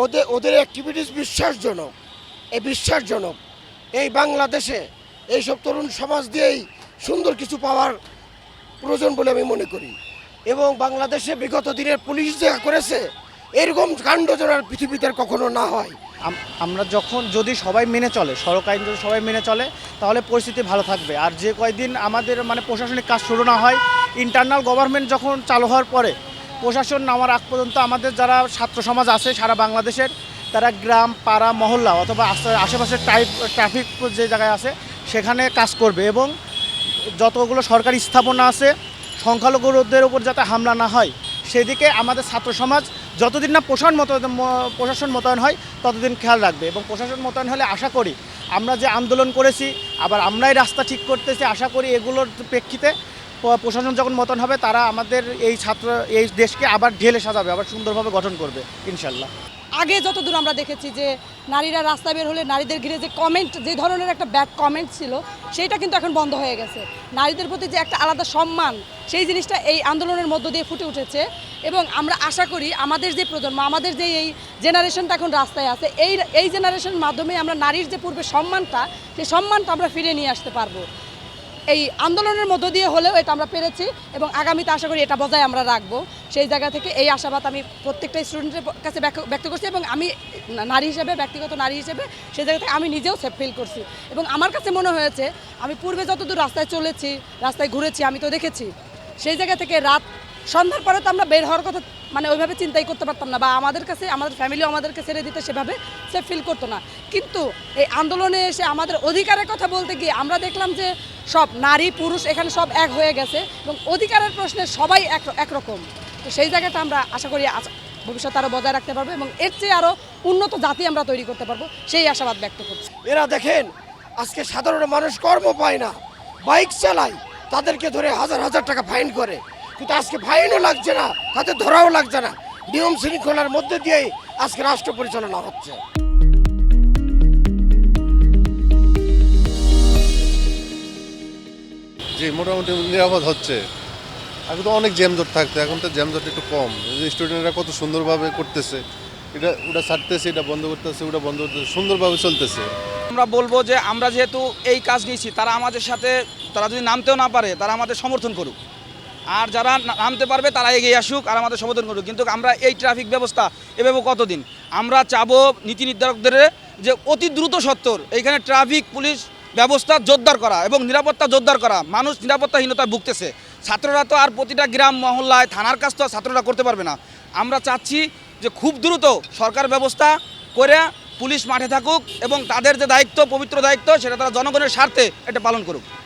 ওদের ওদের অ্যাক্টিভিটিস বিশ্বাসজনক। এই বিশ্বাসজনক। এই বাংলাদেশে এইসব তরুণ সমাজ দিয়েই সুন্দর কিছু পাওয়ার প্রয়োজন বলে আমি মনে করি। এবং বাংলাদেশে বিগত দিনের পুলিশ যা করেছে, এরকম কাণ্ড যেন আর পৃথিবীতে কখনো না হয়। আমরা যখন যদি সবাই মেনে চলে, সড়ক আইন যদি সবাই মেনে চলে, তাহলে পরিস্থিতি ভালো থাকবে। আর যে কয়দিন আমাদের মানে প্রশাসনিক কাজ শুরু না হয় ইন্টারনাল গভর্নমেন্ট যখন চালু হওয়ার পরে প্রশাসন নামার আগ পর্যন্ত আমাদের যারা ছাত্র সমাজ আছে সারা বাংলাদেশের, তারা গ্রাম, পাড়া, মহল্লা অথবা আশে- আশেপাশের টাইপ ট্রাফিক যে জায়গায় আছে, সেখানে কাজ করবে এবং যতগুলো সরকারি স্থাপনা আছে, সংখ্যালঘুদের উপর যাতে হামলা না হয়, সেদিকে আমাদের ছাত্র সমাজ যতদিন না প্রশাসন মতো প্রশাসন মোতায়েন হয়, ততদিন খেয়াল রাখবে এবং প্রশাসন মোতায়েন হলে আশা করি আমরা যে আন্দোলন করেছি, আবার আমরাই রাস্তা ঠিক করতেছি, আশা করি এগুলোর প্রেক্ষিতে প্রশাসন যখন মতন হবে, তারা আমাদের এই ছাত্র, এই দেশকে আবার ঢেলে সাজাবে, আবার সুন্দরভাবে গঠন করবে, ইনশাল্লাহ। আগে যতদূর আমরা দেখেছি যে নারীরা রাস্তায় বের হলে নারীদের ঘিরে যে কমেন্ট যে ধরনের একটা ব্যাড কমেন্ট ছিল, সেইটা কিন্তু এখন বন্ধ হয়ে গেছে। নারীদের প্রতি যে একটা আলাদা সম্মান, সেই জিনিসটা এই আন্দোলনের মধ্য দিয়ে ফুটে উঠেছে এবং আমরা আশা করি আমাদের যে প্রজন্ম, আমাদের যে এই জেনারেশনটা এখন রাস্তায় আছে, এই এই জেনারেশনের মাধ্যমে আমরা নারীর যে পূর্বে সম্মানটা, সেই সম্মানটা আমরা ফিরে নিয়ে আসতে পারব। এই আন্দোলনের মধ্য দিয়ে হলেও এটা আমরা পেরেছি এবং আগামীতে আশা করি এটা বজায় আমরা রাখব। সেই জায়গা থেকে এই আশাবাদ আমি প্রত্যেকটা স্টুডেন্টের কাছে ব্যক্ত- করছি এবং আমি নারী হিসেবে, ব্যক্তিগত নারী হিসেবে সেই জায়গা থেকে আমি নিজেও সেফ ফিল করছি। এবং আমার কাছে মনে হয়েছে, আমি পূর্বে যতদূর রাস্তায় চলেছি, রাস্তায় ঘুরেছি, আমি তো দেখেছি, সেই জায়গা থেকে রাত, সন্ধ্যার পরে তো আমরা বের হওয়ার কথা মানে ওইভাবে চিন্তাই করতে পারতাম না বা আমাদের কাছে, আমাদের ফ্যামিলিও আমাদেরকে ছেড়ে দিতে সেভাবে সে ফিল করতো না। কিন্তু এই আন্দোলনে এসে আমাদের অধিকারের কথা বলতে গিয়ে আমরা দেখলাম যে সব নারী, পুরুষ, এখানে সব এক হয়ে গেছে এবং অধিকারের প্রশ্নে সবাই এক একরকম। তো সেই জায়গাটা আমরা আশা করি ভবিষ্যতে আরও বজায় রাখতে পারব এবং এর চেয়ে আরও উন্নত জাতি আমরা তৈরি করতে পারব, সেই আশাবাদ ব্যক্ত করছি। এরা দেখেন, আজকে সাধারণ মানুষ কর্ম পায় না। বাইক চালায়, তাদেরকে ধরে হাজার হাজার টাকা ফাইন করে। কিন্তু আজকে ফাইনও লাগছে না, তাদের ধরাও লাগছে না। নিয়ম শৃঙ্খলার মধ্যে দিয়েই আজকে রাষ্ট্র পরিচালনা হচ্ছে। জি মোটামুটি নিরাপদ হচ্ছে। আগে তো অনেক জ্যামজট থাকতো এখন তো জ্যামজট একটু কম। স্টুডেন্টরা কত সুন্দরভাবে করতেছে, এটা, ওটা ছাড়তেছে, এটা বন্ধ করতেছে, ওটা বন্ধ করতেছে, সুন্দরভাবে চলতেছে। আমরা বলব যে আমরা যেহেতু এই কাজ নিয়েছি, তারা আমাদের সাথে, তারা যদি নামতেও না পারে, তারা আমাদের সমর্থন করুক। আর যারা নামতে পারবে, তারা এগিয়ে আসুক আর আমাদের সমর্থন করুক। কিন্তু আমরা এই ট্রাফিক ব্যবস্থা এভাবে কতদিন? আমরা চাবো নীতি নির্ধারকদের যে অতি দ্রুত সত্তর, এইখানে ট্রাফিক পুলিশ ব্যবস্থা জোরদার করা এবং নিরাপত্তা জোরদার করা। মানুষ নিরাপত্তাহীনতায় ভুগতেছে। ছাত্ররা তো আর প্রতিটা গ্রাম, মহল্লায়, থানার কাজ তো ছাত্ররা করতে পারবে না। আমরা চাচ্ছি যে খুব দ্রুত সরকার ব্যবস্থা করে পুলিশ মাঠে থাকুক এবং তাদের যে দায়িত্ব, পবিত্র দায়িত্ব, সেটা তারা জনগণের স্বার্থে এটা পালন করুক।